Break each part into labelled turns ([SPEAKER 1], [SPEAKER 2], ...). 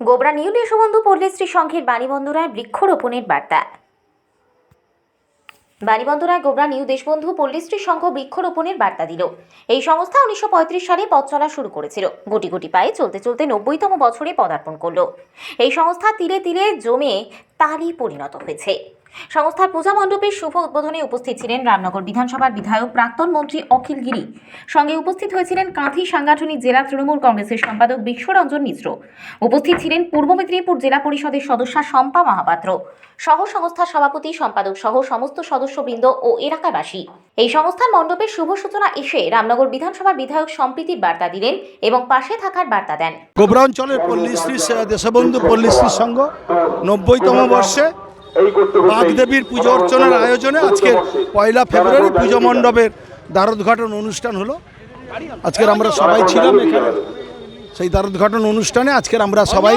[SPEAKER 1] Gobra new Deshbandhu Pallishree সংঘের বাণীবন্ধুরায় বৃক্ষরোপণের বার্তা। বাণীবন্ধুরায় গোবরা নিউ দেশবন্ধু পল্লীশ্রী সংঘ বৃক্ষরোপণের বার্তা দিল। এই সংস্থা উনিশশো পঁয়ত্রিশ সালে পথ চলা শুরু করেছিল। গুটি গুটি পায়ে চলতে চলতে নব্বইতম বছরে পদার্পণ করল। এই সংস্থা তীরে তীরে জমে তারই পরিণত হয়েছে। সংস্থার পূজা মণ্ডপের শুভ উদ্বোধনে উপস্থিত ছিলেন রামনগর বিধানসভার বিধায়ক প্রাক্তন মন্ত্রী অখিল গিরি। সঙ্গে উপস্থিত হয়েছিলেন কাঁথি সাংগঠনিক জেলা তৃণমূল কংগ্রেসের সম্পাদক বিশ্বরঞ্জন মিশ্র উপস্থিত ছিলেন পূর্ব মেদিনীপুর জেলা পরিষদের সদস্যা শম্পা মহাপাত্র। সহ সংস্থার সভাপতি, সম্পাদক সহ সমস্ত সদস্যবৃন্দ ও এলাকাবাসী। এই সংস্থার মণ্ডপের শুভ সূচনা এসে রামনগর বিধানসভার বিধায়ক সম্প্রীতির বার্তা দিলেন এবং পাশে থাকার বার্তা দেন।
[SPEAKER 2] গোবরা অঞ্চলের পল্লীশ্রী দেশবন্ধু পল্লীশ্রী সংঘ নব্বইতম বর্ষে বাগদেবীর পুজো অর্চনার আয়োজনে আজকে পয়লা ফেব্রুয়ারি পুজো মণ্ডপের দ্বারোদ্ঘাটন অনুষ্ঠান হলো। আজকের আমরা সবাই ছিলাম এখানে। সেই দ্বারোদ্ঘাটন অনুষ্ঠানে আজকের আমরা সবাই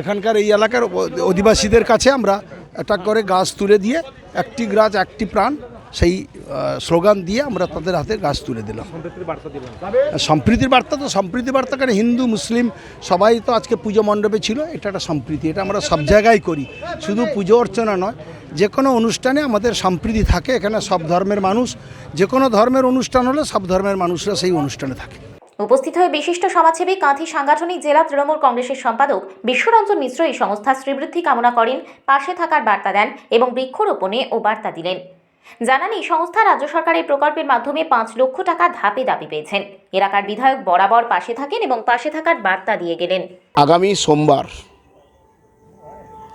[SPEAKER 2] এখানকার এই এলাকার অধিবাসীদের কাছে আমরা একটা করে গাছ তুলে দিয়ে একটি গাছ একটি প্রাণ সেই স্লোগান দিয়ে আমরা তাদের হাতে গাছ তুলে দিলাম। সম্প্রীতির বার্তা তো সম্প্রীতি বার্তা কারণ হিন্দু, মুসলিম, সবাই তো আজকে পুজো মণ্ডপে ছিল, এটা একটা সম্প্রীতি, এটা আমরা সব জায়গায় করি। শুধু পুজো অর্চনা নয়, যে কোনো অনুষ্ঠানে আমাদের সম্প্রীতি থাকে, এখানে সব ধর্মের মানুষ, যে কোনো ধর্মের অনুষ্ঠান হলে সব ধর্মের মানুষরা সেই অনুষ্ঠানে থাকে।
[SPEAKER 1] উপস্থিত হয়ে বিশিষ্ট সমাজসেবী, কাঁথি সাংগঠনিক জেলা তৃণমূল কংগ্রেসের সম্পাদক বিশ্বরঞ্জন মিশ্র এই সংস্থার শ্রীবৃদ্ধি কামনা করেন। পাশে থাকার বার্তা দেন এবং বৃক্ষরোপণে ও বার্তা দিলেন। জানান, এই সংস্থা রাজ্য সরকারের প্রকল্পের মাধ্যমে পাঁচ লক্ষ টাকা ধাপে দাবি পেয়েছেন। এলাকার বিধায়ক বরাবর পাশে থাকেন এবং পাশে থাকার বার্তা দিয়ে গেলেন।
[SPEAKER 3] আগামী সোমবার,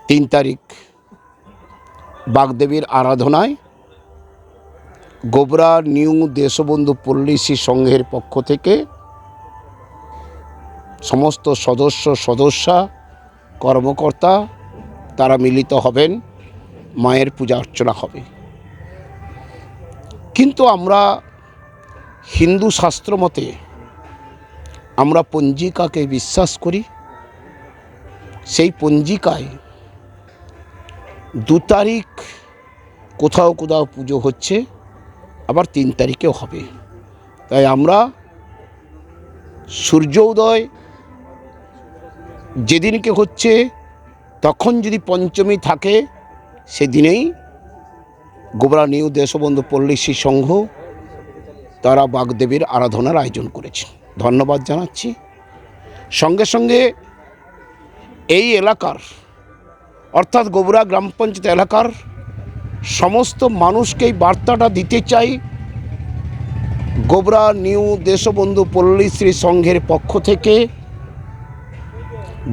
[SPEAKER 3] তিন তারিখ, বাগদেবীর আরাধনায় গোবরা নিউ দেশবন্ধু পল্লীশ্রী সংঘের পক্ষ থেকে সমস্ত সদস্য, সদস্যা, কর্মকর্তা, তারা মিলিত হবেন, মায়ের পূজা অর্চনা হবে। কিন্তু আমরা হিন্দু শাস্ত্র মতে আমরা পঞ্জিকাকে বিশ্বাস করি। সেই পঞ্জিকায় দু তারিখ কোথাও কোথাও পুজো হচ্ছে, আবার তিন তারিখেও হবে। তাই আমরা সূর্য উদয় যেদিনকে হচ্ছে, তখন যদি পঞ্চমী থাকে, সেদিনেই গোবরা নিউ দেশবন্ধু পল্লীশ্রী সংঘ তারা বাগদেবীর আরাধনার আয়োজন করেছে। ধন্যবাদ জানাচ্ছি। সঙ্গে সঙ্গে এই এলাকার, অর্থাৎ গোবরা গ্রাম পঞ্চায়েত এলাকার সমস্ত মানুষকে এই বার্তাটা দিতে চাই গোবরা নিউ দেশবন্ধু পল্লীশ্রী সংঘের পক্ষ থেকে।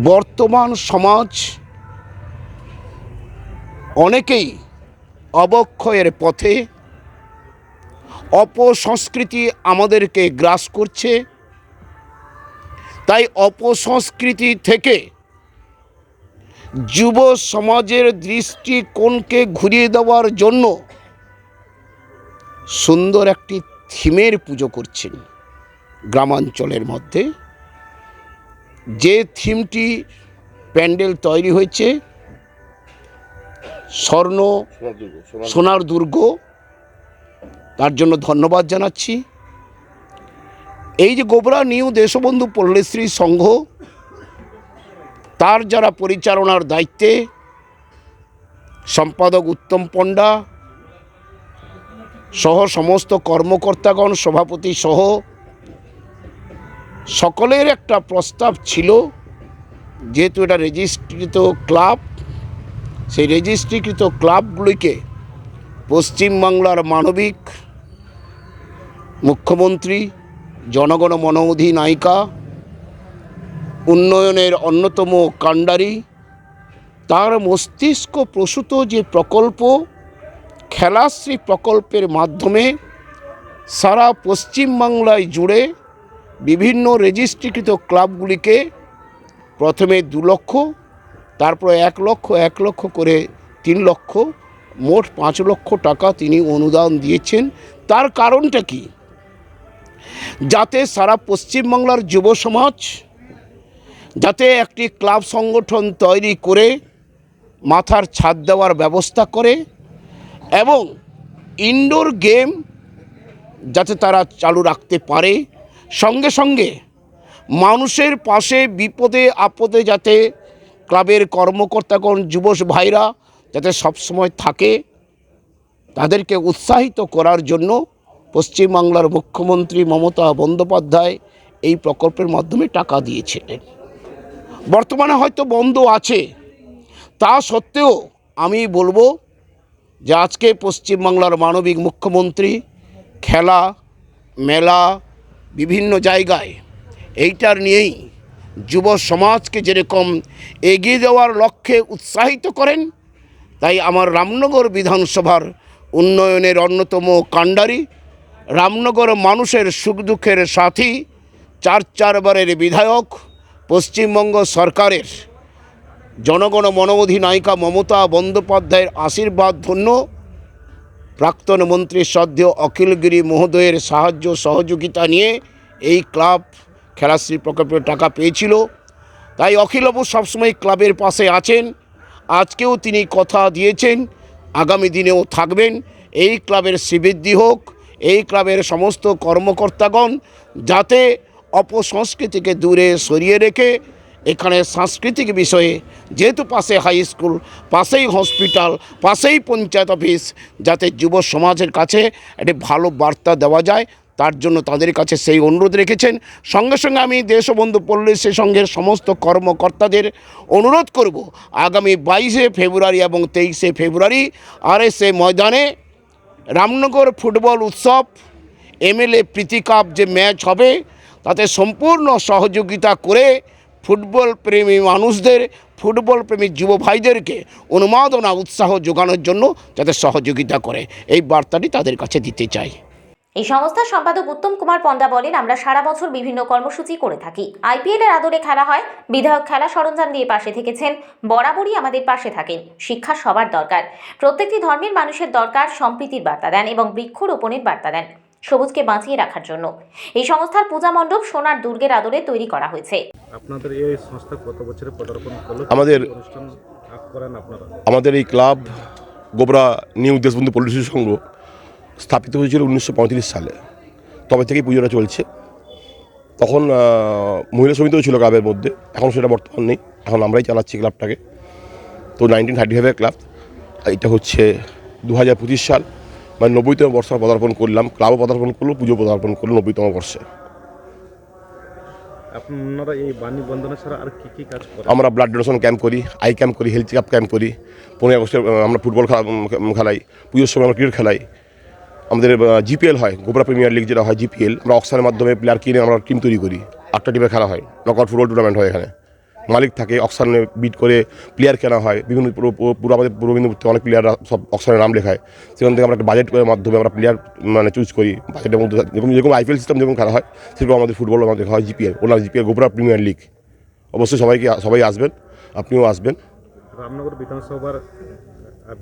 [SPEAKER 3] বর্তমান সমাজ অনেকেই অবক্ষয়ের পথে অপসংস্কৃতি আমাদেরকে গ্রাস করছে। তাই অপসংস্কৃতি থেকে যুব সমাজের দৃষ্টিকোণকে ঘুরিয়ে দেওয়ার জন্য সুন্দর একটি থিমের পুজো করছেন গ্রামাঞ্চলের মধ্যে। যে থিমটি প্যান্ডেল তৈরি হয়েছে স্বর্ণ সোনার দুর্গ তার জন্য ধন্যবাদ জানাচ্ছি। এই যে গোবরা নিউ দেশবন্ধু পল্লীশ্রী সংঘ তার যারা পরিচালনার দায়িত্বে সম্পাদক উত্তম পণ্ডা সহ সমস্ত কর্মকর্তাগণ সভাপতি সহ সকলের একটা প্রস্তাব ছিল যেহেতু এটা রেজিস্ট্রিত ক্লাব সেই রেজিস্ট্রিকৃত ক্লাবগুলিকে পশ্চিমবাংলার মানবিক, মুখ্যমন্ত্রী, জনগণ মনোধি নায়িকা, উন্নয়নের অন্যতম কাণ্ডারি, তার মস্তিষ্ক প্রসূত যে প্রকল্প, খেলাশ্রী প্রকল্পের মাধ্যমে সারা পশ্চিমবাংলায় জুড়ে বিভিন্ন রেজিস্ট্রিকৃত ক্লাবগুলিকে প্রথমে দু লক্ষ তারপর এক লক্ষ এক লক্ষ করে তিন লক্ষ, মোট পাঁচ লক্ষ টাকা তিনি অনুদান দিয়েছেন। তার কারণটা কি? যাতে সারা পশ্চিমবাংলার যুব সমাজ যাতে একটি ক্লাব সংগঠন তৈরি করে, মাথার ছাদ দেওয়ার ব্যবস্থা করে এবং ইনডোর গেম যাতে তারা চালু রাখতে পারে। সঙ্গে সঙ্গে মানুষের পাশে বিপদে আপদে যাতে ক্লাবের কর্মকর্তাগণ যুব ভাইরা যাতে সবসময় থাকে, তাদেরকে উৎসাহিত করার জন্য পশ্চিমবাংলার মুখ্যমন্ত্রী মমতা বন্দ্যোপাধ্যায় এই প্রকল্পের মাধ্যমে টাকা দিয়েছিলেন। বর্তমানে হয়তো বন্ধ আছে। তা সত্ত্বেও আমি বলব যে আজকে পশ্চিমবাংলার মানবিক মুখ্যমন্ত্রী খেলা, মেলা, বিভিন্ন জায়গায় এইটার নিয়েই যুব সমাজকে যেরকম এগিয়ে দেওয়ার লক্ষ্যে উৎসাহিত করেন, তাই আমার রামনগর বিধানসভার উন্নয়নের অন্যতম কাণ্ডারি, রামনগর মানুষের সুখ দুঃখের সাথী, চার চারবারের বিধায়ক, পশ্চিমবঙ্গ সরকারের। জনগণ মনোধিনায়িকা মমতা বন্দ্যোপাধ্যায়ের আশীর্বাদ ধন্য, প্রাক্তন মন্ত্রী শ্রদ্ধেয় অখিলগিরি মহোদয়ের সাহায্য সহযোগিতা নিয়ে এই ক্লাব খেলাশ্রী প্রকল্পের টাকা পেয়েছিল। তাই অখিলবাবু সবসময় ক্লাবের পাশে আছেন। আজকেও তিনি কথা দিয়েছেন, আগামী দিনেও থাকবেন। এই ক্লাবের শ্রীবৃদ্ধি হোক, এই ক্লাবের সমস্ত কর্মকর্তাগণ যাতে অপসংস্কৃতিকে দূরে সরিয়ে রেখে এখানে সাংস্কৃতিক বিষয়ে যেহেতু পাশে হাই স্কুল পাশেই হসপিটাল পাশেই পঞ্চায়েত অফিস যাতে যুব সমাজের কাছে একটি ভালো বার্তা দেওয়া যায় তার জন্য তাদের কাছে সেই অনুরোধ রেখেছেন। সঙ্গে সঙ্গে আমি দেশবন্ধু পল্লী সংঘের সমস্ত কর্মকর্তাদের অনুরোধ করব, আগামী বাইশে ফেব্রুয়ারি এবং তেইশে ফেব্রুয়ারি আরএসএ ময়দানে রামনগর ফুটবল উৎসব, এমএলএ প্রীতি কাপ যে ম্যাচ হবে, তাতে সম্পূর্ণ সহযোগিতা করে ফুটবল প্রেমী মানুষদের, ফুটবল প্রেমী যুব ভাইদেরকে উন্মাদনা, উৎসাহ যোগানোর জন্য যাতে সহযোগিতা করে। এই বার্তাটি তাদের কাছে দিতে চাই।
[SPEAKER 1] এই সংস্থার সম্পাদক উত্তম কুমার পণ্ডা বলেন আমরা সারা বছর বিভিন্ন কর্মসূচি করে থাকি। আইপিএল এর আদরে খেলা হয় বিধায়ক খেলা সরঞ্জাম দিয়ে পাশে থেকেছেন বরাবরই আমাদের পাশে থাকেন শিক্ষা সবার দরকার। প্রত্যেকটি ধর্মের মানুষের দরকার সম্প্রীতির বার্তা দেন এবং বৃক্ষরোপণের বার্তা দেন সবুজকে বাঁচিয়ে রাখার জন্য। এই সংস্থার পূজা মণ্ডপ সোনার দুর্গের আদরে তৈরি করা হয়েছে।
[SPEAKER 4] আপনাদের এই সংস্থা কত বছরে পদার্পণ করল?
[SPEAKER 5] আমাদের-
[SPEAKER 4] অনুষ্ঠান করেন আপনারা?
[SPEAKER 5] আমাদের এই ক্লাব গোবরা নিউ দেশবন্ধু পল্লী সংঘ স্থাপিত হয়েছিল উনিশশো পঁয়ত্রিশ সালে। তবে থেকেই পুজোটা চলছে। তখন মহিলা সমিতিও ছিল ক্লাবের মধ্যে। এখন সেটা বর্তমান নেই। এখন আমরাই চালাচ্ছি ক্লাবটাকে। তো নাইনটিন থার্টি ফাইভের ক্লাব। এটা হচ্ছে দু হাজার পঁচিশ সাল। মানে নব্বইতম বর্ষ পদার্পণ করলাম। ক্লাবও পদার্পণ করল পুজো পদার্পণ করল নব্বইতম বর্ষে।
[SPEAKER 4] আপনারা এই বাণী বন্দনা ছাড়া আর কি কি কাজ করেন?
[SPEAKER 5] আমরা ব্লাড ডোনেশন ক্যাম্প করি আই ক্যাম্প করি হেলথ চেকআপ ক্যাম্প করি। পনেরো আগস্টে আমরা ফুটবল খেলা খেলাই। পুজোর সময় আমরা ক্রিকেট খেলাই। আমাদের জিপিএল হয়, গোবরা প্রিমিয়ার লিগ যেটা হয় জিপিএল আমরা অক্সানের মাধ্যমে প্লেয়ার কিনে আমরা টিম তৈরি করি। আটটা টিমে খেলা হয় নকআউট ফুটবল টুর্নামেন্ট হয় এখানে। মালিক থাকে, অক্সানে বিট করে প্লেয়ার কেনা হয়, বিভিন্ন পুরো আমাদের পূর্ব মেদিনীপুর থেকে অনেক প্লেয়াররা সব অক্সানে নাম লেখায়। সেখান থেকে আমরা একটা বাজেট মাধ্যমে আমরা প্লেয়ার মানে চুজ করি। বাজেটের মধ্যে যেরকম যেরকম আইপিএল সিস্টেম যেরকম খেলা হয়, সেরকম আমাদের ফুটবল আমাদের হয় জিপিএল ওনার জিপিএল গোবরা প্রিমিয়ার লিগ। অবশ্যই সবাইকে, সবাই আসবেন, আপনিও আসবেন।
[SPEAKER 4] রামনগর বিধানসভার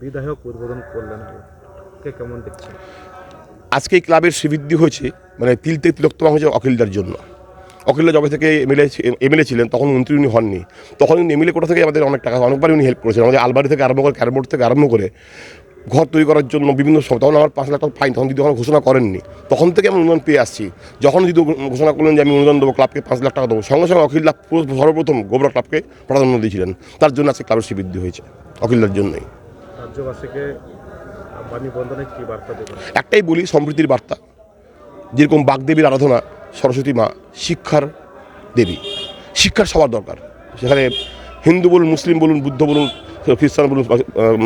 [SPEAKER 4] বিধায়ক উদ্বোধন করলেন, কে কেমন দেখছেন?
[SPEAKER 5] আজকে এই ক্লাবের শ্রীবৃদ্ধি হয়েছে মানে তিল থেকে তিলোত্তমা হয়েছে অখিলদার জন্য। অখিলদা যবে থেকে এমএলএ এমএলএ ছিলেন, তখন মন্ত্রী উনি হননি। তখন উনি এমএলএ কোটা থেকে আমাদের অনেক টাকা অনেকবার উনি হেল্প করেছেন আমাদের আলবাড়ি থেকে আরম্ভ করে ক্যারবোর্ড থেকে আরম্ভ করে, ঘর তৈরি করার জন্য বিভিন্ন সময়, তখন আমার পাঁচ লাখ টাকা ফাইন তখন দিদি তখন ঘোষণা করেননি। তখন থেকে আমি অনুদান পেয়ে আসছি। যখন দিদি ঘোষণা করলেন যে আমি অনুদান দেবো, ক্লাবকে পাঁচ লাখ টাকা দেবো, সঙ্গে সঙ্গে অখিলদা পুরো সর্বপ্রথম গোবরা ক্লাবকে প্রাধান্য দিয়েছিলেন। তার জন্য আজকে ক্লাবের শ্রীবৃদ্ধি হয়েছে, অখিলদার জন্যই।
[SPEAKER 4] রাজ্যবাসীকে
[SPEAKER 5] একটাই বলি সম্প্রীতির বার্তা। যেরকম বাগদেবীর আরাধনা, সরস্বতী মা, শিক্ষার দেবী। শিক্ষার সবার দরকার। সেখানে হিন্দু বলুন, মুসলিম বলুন, বুদ্ধ বলুন, খ্রিস্টান বলুন,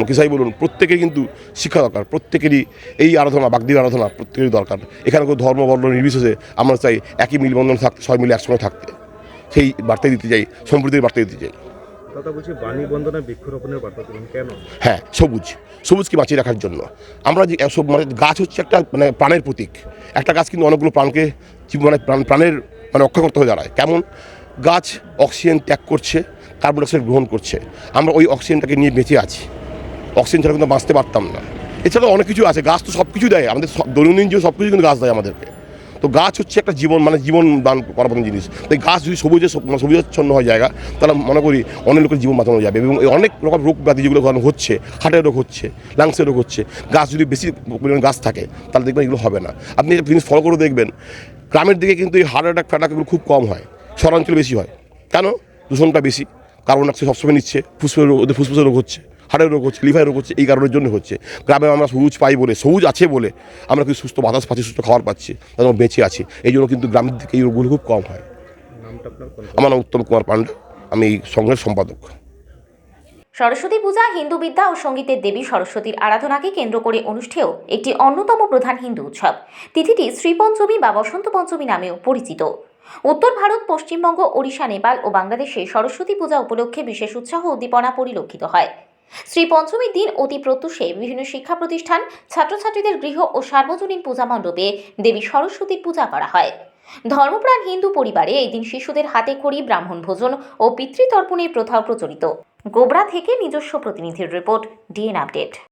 [SPEAKER 5] কিসাই বলুন প্রত্যেকের কিন্তু শিক্ষা দরকার। প্রত্যেকেরই এই আরাধনা, বাগদেবীর আরাধনা প্রত্যেকেরই দরকার। এখানে কোনো ধর্ম বর্ণ নির্বিশেষে আমরা চাই একই মিলবন্ধন থাকতে সবাই মিলে একসঙ্গে থাকতে। সেই বার্তাই দিতে চাই সম্প্রীতির বার্তাই দিতে চাই। হ্যাঁ সবুজ সবুজকে বাঁচিয়ে রাখার জন্য। আমরা যে সব মানে গাছ হচ্ছে একটা মানে প্রাণের প্রতীক। একটা গাছ কিন্তু অনেকগুলো প্রাণকে মানে প্রাণ, প্রাণের মানে রক্ষা করতে হয়ে দাঁড়ায়। কেমন? গাছ অক্সিজেন ত্যাগ করছে, কার্বন ডাইঅক্সাইড গ্রহণ করছে। আমরা ওই অক্সিজেনটাকে নিয়ে বেঁচে আছি। অক্সিজেন ছাড়া কিন্তু বাঁচতে পারতাম না। এছাড়াও অনেক কিছু আছে, গাছ তো সব কিছু দেয়। আমাদের দৈনন্দিন জীবন সব কিছু কিন্তু গাছ দেয় আমাদেরকে। তো গাছ হচ্ছে একটা জীবন মানে জীবন দান করার মতন জিনিস। তাই গাছ যদি সবুজে সবুজাচ্ছন্ন হয় জায়গা, তাহলে মনে করি অনেক লোকের জীবন বাঁচানো যাবে। এবং অনেক রকম রোগ ব্যাধি যেগুলো হচ্ছে, হার্টের রোগ হচ্ছে, লাংসের রোগ হচ্ছে, গাছ যদি বেশি পরিমাণ গাছ থাকে, তাহলে দেখবেন এগুলো হবে না। আপনি জিনিস ফলো করে দেখবেন, গ্রামের দিকে কিন্তু এই হার্ট অ্যাটাক ফ্যাটাক এগুলো খুব কম হয়, শহরাঞ্চলে বেশি হয়। কেন? দূষণটা বেশি কার্বন ডাইঅক্সাইড সবসময় নিচ্ছে, ফুসফুসের রোগ ওদের ফুসফুসের রোগ হচ্ছে। হাড়ের রোগ হচ্ছে লিভারের রোগ হচ্ছে এই কারণের জন্য হচ্ছে। গ্রামে আমরা সবুজ পাই বলে সবুজ আছে বলে আমরা কিন্তু সুস্থ বাতাস পাচ্ছি সুস্থ খাবার পাচ্ছি তাদের বেঁচে আছি। এই জন্য কিন্তু গ্রামের দিকে এই রোগগুলো খুব কম হয়।
[SPEAKER 4] নামটা আপনার কোন
[SPEAKER 5] আমার নাম উত্তম কুমার পান্ডা আমি এই সংঘের সম্পাদক।
[SPEAKER 1] সরস্বতী পূজা হিন্দু বিদ্যা ও সঙ্গীতের দেবী সরস্বতীর আরাধনাকে কেন্দ্র করে অনুষ্ঠেয় একটি অন্যতম প্রধান হিন্দু উৎসব। তিথিটি শ্রীপঞ্চমী বা বসন্ত পঞ্চমী নামেও পরিচিত। উত্তর ভারত পশ্চিমবঙ্গ ওড়িশা নেপাল ও বাংলাদেশে সরস্বতী পূজা উপলক্ষে বিশেষ উৎসাহ ও উদ্দীপনা পরিলক্ষিত হয়। শ্রী পঞ্চমীর দিন অতি প্রত্যুষে বিভিন্ন শিক্ষা প্রতিষ্ঠান, ছাত্রছাত্রীদের গৃহ ও সার্বজনীন পূজা মণ্ডপে দেবী সরস্বতীর পূজা করা হয়। ধর্মপ্রাণ হিন্দু পরিবারে এই দিন শিশুদের হাতে খড়ি ব্রাহ্মণ ভোজন ও পিতৃতর্পণের প্রথাও প্রচলিত। গোবরা থেকে নিজস্ব প্রতিনিধির রিপোর্ট ডিএন আপডেট